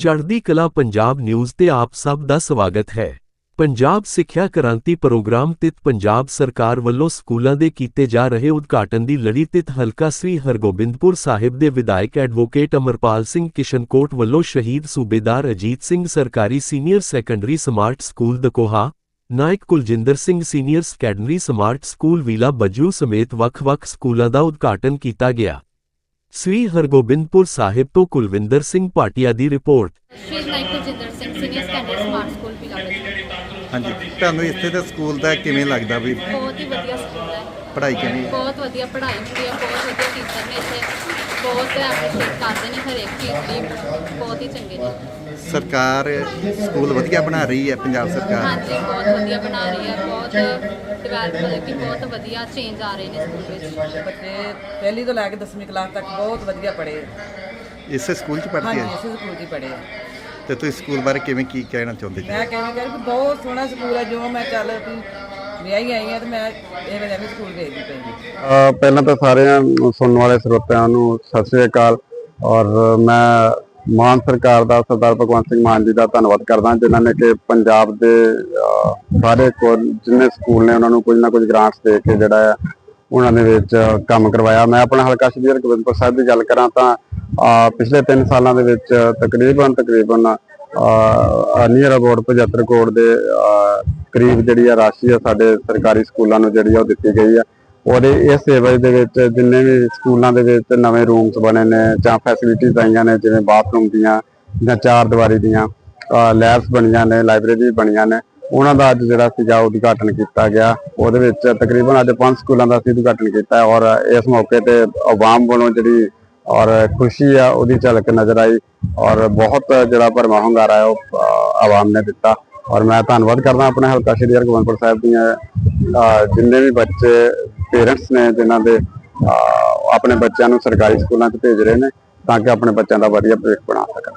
ਚੜ੍ਹਦੀ ਕਲਾ ਪੰਜਾਬ ਨਿਊਜ਼ ਤੇ ਆਪ ਸਭ ਦਾ ਸਵਾਗਤ ਹੈ। ਪੰਜਾਬ ਸਿੱਖਿਆ ਕ੍ਰਾਂਤੀ ਪ੍ਰੋਗਰਾਮ ਤਿਤ ਪੰਜਾਬ ਸਰਕਾਰ ਵੱਲੋਂ ਸਕੂਲਾਂ ਦੇ ਕੀਤੇ ਜਾ ਰਹੇ ਉਦਘਾਟਨ ਦੀ ਲੜੀ ਤਿਤ ਹਲਕਾ ਸ੍ਰੀ ਹਰਗੋਬਿੰਦਪੁਰ ਸਾਹਿਬ ਦੇ ਵਿਧਾਇਕ ਐਡਵੋਕੇਟ ਅਮਰਪਾਲ ਸਿੰਘ ਕਿਸ਼ਨਕੋਟ ਵੱਲੋਂ ਸ਼ਹੀਦ ਸੂਬੇਦਾਰ ਅਜੀਤ ਸਿੰਘ ਸਰਕਾਰੀ senior secondary smart school Dakoha, ਨਾਇਕ Kuljinder Singh senior secondary smart school Veela Bajju ਸਮੇਤ ਵੱਖ-ਵੱਖ ਸਕੂਲਾਂ ਦਾ ਉਦਘਾਟਨ ਕੀਤਾ ਗਿਆ। ਸ੍ਰੀ ਹਰਗੋਬਿੰਦਪੁਰ ਸਾਹਿਬ ਤੋਂ ਕੁਲਵਿੰਦਰ ਸਿੰਘ ਭਾਟੀਆ ਦੀ ਰਿਪੋਰਟ। ਸ਼੍ਰੀ ਨਾਇਕ Kuljinder Singh senior secondary smart school Pilawal ਹਾਂਜੀ ਤੁਹਾਨੂੰ ਇੱਥੇ ਦੇ ਸਕੂਲ ਦਾ ਕਿਵੇਂ ਲੱਗਦਾ ਵੀ? ਬਹੁਤ ਹੀ ਵਧੀਆ ਸਕੂਲ ਹੈ। ਪੜ੍ਹਾਈ ਕਿਵੇਂ? ਬਹੁਤ ਵਧੀਆ ਪੜ੍ਹਾਈ ਹੁੰਦੀ ਹੈ ਬਹੁਤ ਵਧੀਆ ਟੀਚਰ ਨੇ ਇੱਥੇ। ਬਹੁਤ ਐਪਰੀਸ਼ੀਏਟ ਕਰਦੇ ਨੇ ਹਰੇਕ ਚੀਜ਼ ਦੀ ਬਹੁਤ ਹੀ ਚੰਗੇ ਨੇ। ਸਰਕਾਰ ਸਕੂਲ ਵਧੀਆ ਬਣਾ ਰਹੀ ਹੈ ਪੰਜਾਬ ਸਰਕਾਰ? ਹਾਂਜੀ ਬਹੁਤ ਵਧੀਆ ਬਣਾ ਰਹੀ ਹੈ ਬਹੁਤ ਡਿਵੈਲਪ ਕਿ ਬਹੁਤ ਵਧੀਆ ਚੇਂਜ ਆ ਰਹੇ ਨੇ ਸਕੂਲ ਵਿੱਚ। ਬੱਚੇ ਪਹਿਲੀ ਤੋਂ ਲੈ ਕੇ 10ਵੀਂ ਕਲਾਸ ਤੱਕ ਬਹੁਤ ਵਧੀਆ ਪੜ੍ਹੇ। ਇਸੇ ਸਕੂਲ 'ਚ ਪੜ੍ਹਦੇ ਹਾਂਜੀ ਹੈ ਇਸੇ ਸਕੂਲ 'ਚ ਹੀ ਪੜ੍ਹੇ ਤੇ ਤੁਸੀਂ ਸਕੂਲ ਬਾਰੇ ਕਿਵੇਂ ਕੀ ਕਹਿਣਾ ਚਾਹੁੰਦੇ ਜੀ? ਮੈਂ ਕਹਿੰਦੀ ਕਿ ਬਹੁਤ ਸੋਹਣਾ ਸਕੂਲ ਹੈ ਜੋ ਮੈਂ ਚੱਲ ਵਿਆਹੀ ਆਈ ਹਾਂ ਤੇ ਮੈਂ ਇਹ ਵੇਲੇ ਵੀ ਸਕੂਲ ਵੇਖਦੀ ਪਈ ਹਾਂ ਪਹਿਲਾਂ ਤਾਂ ਸਾਰਿਆਂ ਨੂੰ ਸੁਣਨ ਵਾਲੇ ਸਰੋਤਿਆਂ ਨੂੰ ਸਤਿ ਸ੍ਰੀ ਅਕਾਲ ਔਰ ਮੈਂ ਮਾਨ ਸਰਕਾਰ ਦਾ ਸਰਦਾਰ ਭਗਵੰਤ ਸਿੰਘ ਮਾਨ ਜੀ ਦਾ ਧੰਨਵਾਦ ਕਰਦਾ ਜਿਨ੍ਹਾਂ ਨੇ ਕਿ ਪੰਜਾਬ ਦੇ ਅ, ਸਾਰੇ ਕੋਲ ਜਿੰਨੇ ਸਕੂਲ ਨੇ ਉਹਨਾਂ ਨੂੰ ਕੁਝ ਨਾ ਕੁਝ ਗ੍ਰਾਂਟਸ ਦੇ ਕੇ ਜਿਹੜਾ ਆ ਉਹਨਾਂ ਦੇ ਵਿੱਚ ਕੰਮ ਕਰਵਾਇਆ। ਮੈਂ ਆਪਣਾ ਹਲਕਾ ਸ਼੍ਰੀ ਹਰਗੋਬਿੰਦਪੁਰ ਸਾਹਿਬ ਦੀ ਗੱਲ ਕਰਾਂ ਤਾਂ ਅਹ ਪਿਛਲੇ 3 ਸਾਲਾਂ ਦੇ ਵਿੱਚ ਤਕਰੀਬਨ ਤਕਰੀਬਨ ਨੀਅਰ ਅਬਾਊਟ 75 ਕਰੋੜ ਦੇ ਅ, ਕਰੀਬ ਜਿਹੜੀ ਆ ਰਾਸ਼ੀ ਆ ਸਾਡੇ ਸਰਕਾਰੀ ਸਕੂਲਾਂ ਨੂੰ ਜਿਹੜੀ ਆ ਉਹ ਦਿੱਤੀ ਗਈ ਆ। ਔਰ ਇਹ ਇਸ ਸੇਵਾ ਦੇ ਵਿੱਚ ਜਿੰਨੇ ਵੀ ਸਕੂਲਾਂ ਦੇ ਵਿੱਚ ਨਵੇਂ ਰੂਮਸ ਬਣੇ ਨੇ ਜਾਂ ਫੈਸਿਲਿਟੀਜ਼ ਆਈਆਂ ਨੇ, ਜਿਵੇਂ ਬਾਥਰੂਮ ਦੀਆਂ ਜਾਂ ਚਾਰ ਦੀਵਾਰੀ ਦੀਆਂ ਲੈਬਸ ਬਣੀਆਂ ਨੇ ਲਾਇਬ੍ਰੇਰੀ ਬਣੀਆਂ ਨੇ, ਉਹਨਾਂ ਦਾ ਅੱਜ ਜਿਹੜਾ ਸੀਗਾ ਉਦਘਾਟਨ ਕੀਤਾ ਗਿਆ। ਉਹਦੇ ਵਿੱਚ ਤਕਰੀਬਨ ਅੱਜ ਪੰਜ ਸਕੂਲਾਂ ਦਾ ਅਸੀਂ ਉਦਘਾਟਨ ਕੀਤਾ ਔਰ ਇਸ ਮੌਕੇ ਤੇ ਆਵਾਮ ਵੱਲੋਂ ਜਿਹੜੀ ਔਰ ਖੁਸ਼ੀ ਆ ਉਹਦੀ ਝਲਕ ਨਜ਼ਰ ਆਈ ਔਰ ਬਹੁਤ ਜਿਹੜਾ ਭਰਮਾ ਹੁੰਗਾਰਾ ਉਹ ਆਵਾਮ ਨੇ ਦਿੱਤਾ। ਔਰ ਮੈਂ ਧੰਨਵਾਦ ਕਰਦਾ ਆਪਣੇ ਹਲਕਾ ਸ਼੍ਰੀ ਹਰਗੋਬਿੰਦਪੁਰ ਸਾਹਿਬ ਦੀਆਂ ਜਿੰਨੇ ਵੀ ਬੱਚੇ ਪੇਰੈਂਟਸ ਨੇ ਜਿਨ੍ਹਾਂ ਦੇ ਆਪਣੇ ਬੱਚਿਆਂ ਨੂੰ ਸਰਕਾਰੀ ਸਕੂਲਾਂ 'ਚ ਭੇਜ ਰਹੇ ਨੇ, ਤਾਂ ਕਿ ਆਪਣੇ ਬੱਚਿਆਂ ਦਾ ਵਧੀਆ ਭਵਿੱਖ ਬਣਾ ਸਕਣ।